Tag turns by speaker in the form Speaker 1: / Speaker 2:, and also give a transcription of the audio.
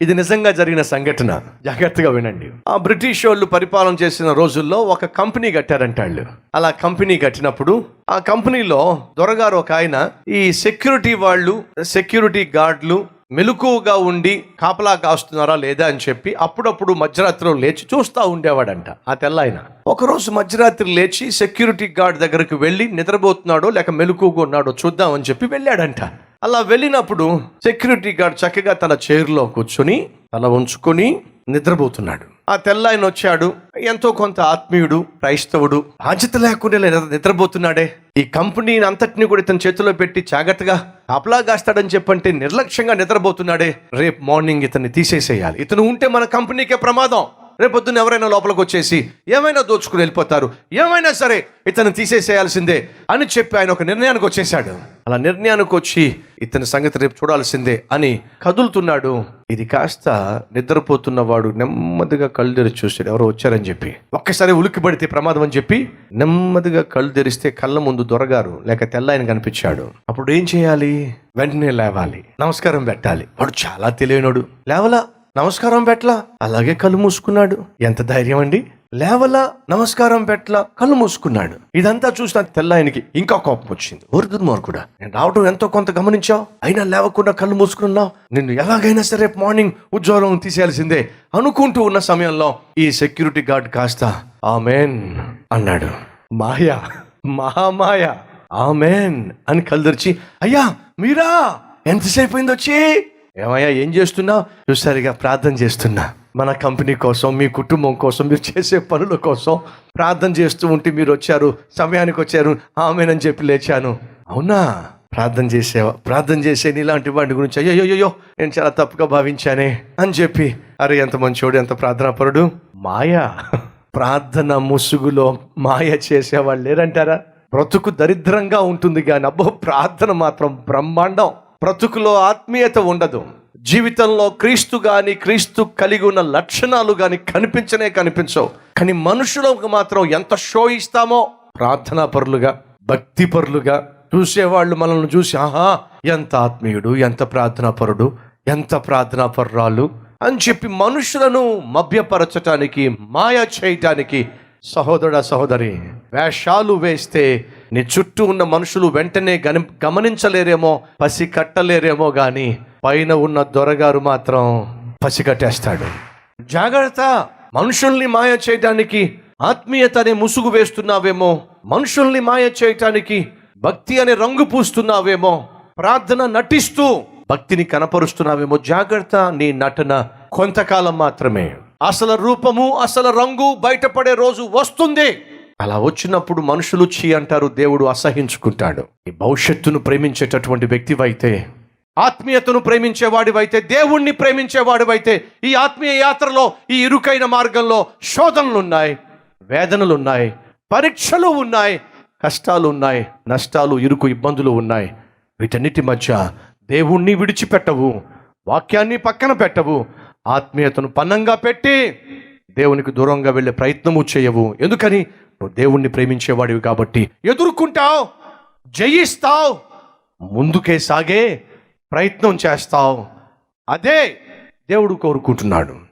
Speaker 1: ఇది నిజంగా జరిగిన సంఘటన. జాగ్రత్తగా వినండి. ఆ బ్రిటిష్ వాళ్ళు పరిపాలన చేసిన రోజుల్లో ఒక కంపెనీ కట్టారంట వాళ్ళు. అలా కంపెనీ కట్టినప్పుడు ఆ కంపెనీలో దొరగారు ఒక ఆయన ఈ సెక్యూరిటీ వాళ్ళు సెక్యూరిటీ గార్డులు మెలకువగా ఉండి కాపలా కాస్తున్నారా లేదా అని చెప్పి అప్పుడప్పుడు మధ్యరాత్రిలో లేచి చూస్తూ ఉండేవాడంట ఆ తెల్ల ఆయన. ఒకరోజు మధ్యరాత్రి లేచి సెక్యూరిటీ గార్డ్ దగ్గరికి వెళ్ళి నిద్రపోతున్నాడో లేక మెలకువగా ఉన్నాడో చూద్దామని చెప్పి వెళ్ళాడంట. అలా వెళ్ళినప్పుడు సెక్యూరిటీ గార్డ్ చక్కగా తన చైర్లో కూర్చొని తల ఉంచుకొని నిద్రపోతున్నాడు. ఆ తెల్లాయన వచ్చాడు. ఎంతో కొంత ఆత్మీయుడు క్రైస్తవుడు బాధ్యత లేకుండా నిద్రపోతున్నాడే. ఈ కంపెనీని అంతటిని కూడా ఇతని చేతిలో పెట్టి జాగ్రత్తగా అప్లా కాస్తాడని చెప్పంటే నిర్లక్ష్యంగా నిద్రపోతున్నాడే. రేపు మార్నింగ్ ఇతన్ని తీసేసేయాలి. ఇతను ఉంటే మన కంపెనీకే ప్రమాదం. రేపొద్దున ఎవరైనా లోపలికి వచ్చేసి ఏమైనా దోచుకుని వెళ్ళిపోతారు ఏమైనా సరే ఇతను తీసేసేయాల్సిందే అని చెప్పి ఆయన ఒక నిర్ణయానికి వచ్చేసాడు అలా నిర్ణయానికి వచ్చి ఇతని సంగతి రేపు చూడాల్సిందే అని కదులుతున్నాడు. ఇది కాస్త నిద్రపోతున్న వాడు నెమ్మదిగా కళ్ళు తెరిచి చూశాడు ఎవరో వచ్చారని చెప్పి. ఒక్కసారి ఉలిక్కి పడితే ప్రమాదం అని చెప్పి నెమ్మదిగా కళ్ళు తెరిస్తే కళ్ళ ముందు దొరగారు లేక తెల్లాయన కనిపించాడు. అప్పుడు ఏం చేయాలి? వెంటనే లేవాలి. నమస్కారం పెట్టాలి. వాడు చాలా తెలియనోడు లేవలా? నమస్కారం పెట్ల. అలాగే కళ్ళు మూసుకున్నాడు. ఎంత ధైర్యం అండి. లేవలా నమస్కారం పెట్ల కళ్ళు మూసుకున్నాడు. ఇదంతా చూసిన తెల్లాయనికి ఇంకా కోపం వచ్చింది. ఊరుదుర్మోరు కూడా నేను రావడం ఎంతో కొంత గమనించావు? అయినా లేవకుండా కళ్ళు మూసుకున్నావు? నిన్ను ఎలాగైనా సరే రేపు మార్నింగ్ ఉద్యోగం తీసేయాల్సిందే అనుకుంటూ ఉన్న సమయంలో ఈ సెక్యూరిటీ గార్డ్ కాస్త ఆమెన్ అన్నాడు. మాయా మహామాయ ఆమెన్ అని కళ్ళు తెరిచి అయ్యా మీరా? ఎంతసేపు అయింది వచ్చి? ఏమయ్యా ఏం చేస్తున్నావు చూసారిగా ప్రార్థన చేస్తున్నా. మన కంపెనీ కోసం మీ కుటుంబం కోసం మీరు చేసే పనుల కోసం ప్రార్థన చేస్తూ ఉంటే మీరు వచ్చారు సమయానికి వచ్చారు ఆమెనని చెప్పి లేచాను. అవునా? ప్రార్థన చేసేవా ప్రార్థన చేసే ఇలాంటి వాటి గురించి అయ్యో అయ్యో నేను చాలా తప్పుగా భావించానే అని చెప్పి అరే ఎంత మంచోడు ఎంత ప్రార్థనాపరుడు. మాయా? ప్రార్థన ముసుగులో మాయ చేసేవాళ్ళు లేరంటారా? బ్రతుకు దరిద్రంగా ఉంటుంది కానీ అబ్బో ప్రార్థన మాత్రం బ్రహ్మాండం. బ్రతుకులో ఆత్మీయత ఉండదు. జీవితంలో క్రీస్తు గాని క్రీస్తు కలిగి ఉన్న లక్షణాలు కానీ కనిపించనే కనిపించవు. కానీ మనుషులకు మాత్రం ఎంత షో ఇస్తామో ప్రార్థనా పరులుగా భక్తి పరులుగా చూసేవాళ్ళు మనల్ని చూసి ఆహా ఎంత ఆత్మీయుడు ఎంత ప్రార్థనా పరుడు ఎంత ప్రార్థనా పరురాలు అని చెప్పి మనుషులను మభ్యపరచటానికి మాయ చేయటానికి సహోదర సహోదరి వేషాలు వేస్తే నీ చుట్టూ ఉన్న మనుషులు వెంటనే గని గమనించలేరేమో పసి కట్టలేరేమో కానీ పైన ఉన్న దొరగారు మాత్రం పసి కట్టేస్తాడు. జాగ్రత్త! మనుషుల్ని మాయ చేయటానికి ఆత్మీయత అనే ముసుగు వేస్తున్నావేమో మనుషుల్ని మాయ చేయటానికి భక్తి అనే రంగు పూస్తున్నావేమో ప్రార్థన నటిస్తూ భక్తిని కనపరుస్తున్నావేమో జాగ్రత్త! నీ నటన కొంతకాలం మాత్రమే. అసలు రూపము అసలు రంగు బయటపడే రోజు వస్తుంది. అలా వచ్చినప్పుడు మనుషులు చీ అంటారు దేవుడు అసహించుకుంటాడు. ఈ భవిష్యత్తును ప్రేమించేటటువంటి వ్యక్తివైతే ఆత్మీయతను ప్రేమించేవాడివైతే దేవుణ్ణి ప్రేమించేవాడివైతే ఈ ఆత్మీయ యాత్రలో ఈ ఇరుకైన మార్గంలో శోధనలు ఉన్నాయి వేదనలు ఉన్నాయి పరీక్షలు ఉన్నాయి కష్టాలు ఉన్నాయి నష్టాలు ఇరుకు ఇబ్బందులు ఉన్నాయి. వీటన్నిటి మధ్య దేవుణ్ణి విడిచిపెట్టవు వాక్యాన్ని పక్కన పెట్టవు ఆత్మీయతను పన్నంగా పెట్టి దేవునికి దూరంగా వెళ్ళే ప్రయత్నము చేయవు. ఎందుకని? నువ్వు దేవుణ్ణి ప్రేమించేవాడివి కాబట్టి. ఎదుర్కొంటావు జయిస్తావు ముందుకే సాగే ప్రయత్నం చేస్తావు. అదే దేవుడు కోరుకుంటున్నాడు.